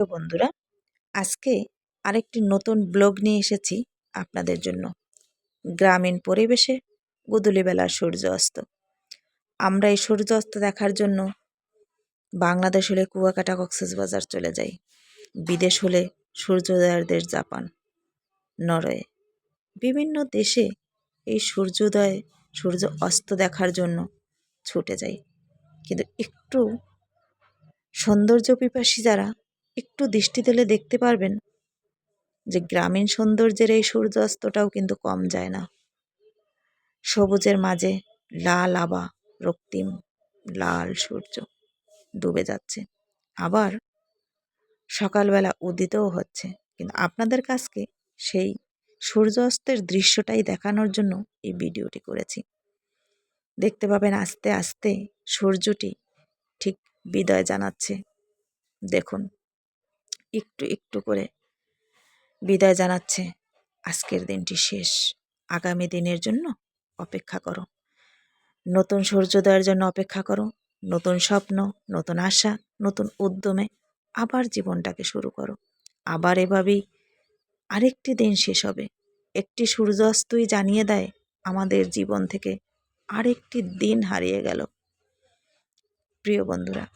তো বন্ধুরা, আজকে আরেকটি নতুন ব্লগ নিয়ে এসেছি আপনাদের জন্য। গ্রামীণ পরিবেশে গুদুলিবেলার সূর্য অস্ত আমরা এই সূর্য অস্ত দেখার জন্য বাংলাদেশ হলে কুয়াকাটা কক্সবাজার চলে যাই। বিদেশ হলে সূর্যোদয়ের দেশ জাপান, নরওয়ে। বিভিন্ন দেশে এই সূর্যোদয় সূর্য অস্ত দেখার জন্য ছুটে যাই। কিন্তু একটু সৌন্দর্য পিপাসী যারা একটু দৃষ্টি দিলে দেখতে পারবেন যে গ্রামীণ সৌন্দর্যের এই সূর্যাস্তটাও কিন্তু কম যায় না। সবুজের মাঝে লাল আবা রক্তিম লাল সূর্য ডুবে যাচ্ছে। আবার সকালবেলা উদিতও হচ্ছে। কিন্তু আপনাদের কাছকে সেই সূর্য অস্তের দৃশ্যটাই দেখানোর জন্য এই ভিডিওটি করেছি। দেখতে পাবেন আস্তে আস্তে সূর্যটি ঠিক বিদায় জানাচ্ছে। দেখুন। একটু একটু করে বিদায় জানাচ্ছে। আজকের দিনটি শেষ। আগামী দিনের জন্য অপেক্ষা করো। নতুন সূর্যোদয়ের জন্য অপেক্ষা করো। নতুন স্বপ্ন, নতুন আশা, নতুন উদ্যমে আবার জীবনটাকে শুরু করো। আবার এভাবেই আরেকটি দিন শেষ হবে। একটি সূর্যাস্তই জানিয়ে দেয়, আমাদের জীবন থেকে আরেকটি দিন হারিয়ে গেল। প্রিয় বন্ধুরা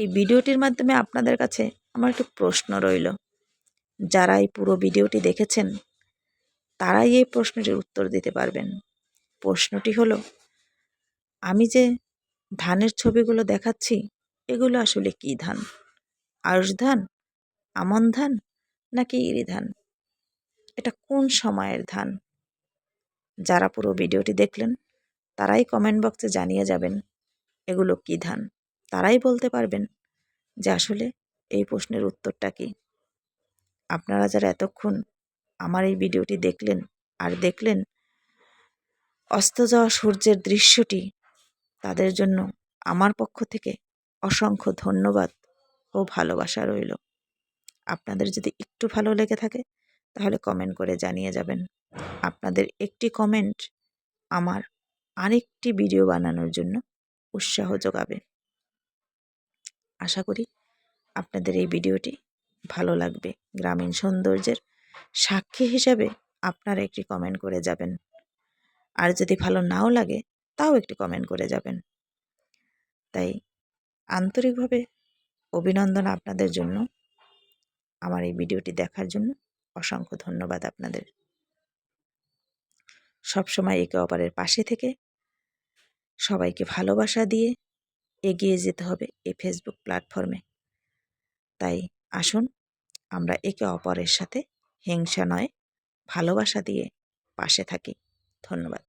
এই ভিডিওটির মাধ্যমে আপনাদের কাছে আমার একটু প্রশ্ন রইল। যারা এই পুরো ভিডিওটি দেখেছেন, তারাই এই প্রশ্নটির উত্তর দিতে পারবেন। প্রশ্নটি হলো, আমি যে ধানের ছবিগুলো দেখাচ্ছি, এগুলো আসলে কি ধান? আয়ুষ ধান, আমন ধান, নাকি ইরি ধান? এটা কোন সময়ের ধান? যারা পুরো ভিডিওটি দেখলেন, তারাই কমেন্ট বক্সে জানিয়ে যাবেন, এগুলো কি ধান? তারাই বলতে পারবেন যে আসলে এই প্রশ্নের উত্তরটা কী। আপনারা যারা এতক্ষণ আমার এই ভিডিওটি দেখলেন আর দেখলেন, অস্ত যাওয়া সূর্যের দৃশ্যটি তাদের জন্য আমার পক্ষ থেকে অসংখ্য ধন্যবাদ ও ভালোবাসা রইল। আপনাদের যদি একটু ভালো লেগে থাকে, তাহলে কমেন্ট করে জানিয়ে যাবেন। আপনাদের একটি কমেন্ট আমার আরেকটি ভিডিও বানানোর জন্য উৎসাহ যোগাবে। আশা করি আপনাদের এই ভিডিওটি ভালো লাগবে। গ্রামীণ সৌন্দর্যের সাক্ষী হিসাবে আপনারা একটি কমেন্ট করে যাবেন। আর যদি ভালো নাও লাগে, তাও একটি কমেন্ট করে যাবেন। তাই আন্তরিকভাবে অভিনন্দন আপনাদের জন্য। আমার এই ভিডিওটি দেখার জন্য অসংখ্য ধন্যবাদ আপনাদের। সবসময় একে অপরের পাশে থেকে সবাইকে ভালোবাসা দিয়ে এগিয়ে যেতে হবে এই ফেসবুক প্ল্যাটফর্মে তাই আসুন, আমরা একে অপরের সাথে হিংসা নয়, ভালোবাসা দিয়ে পাশে থাকি। ধন্যবাদ।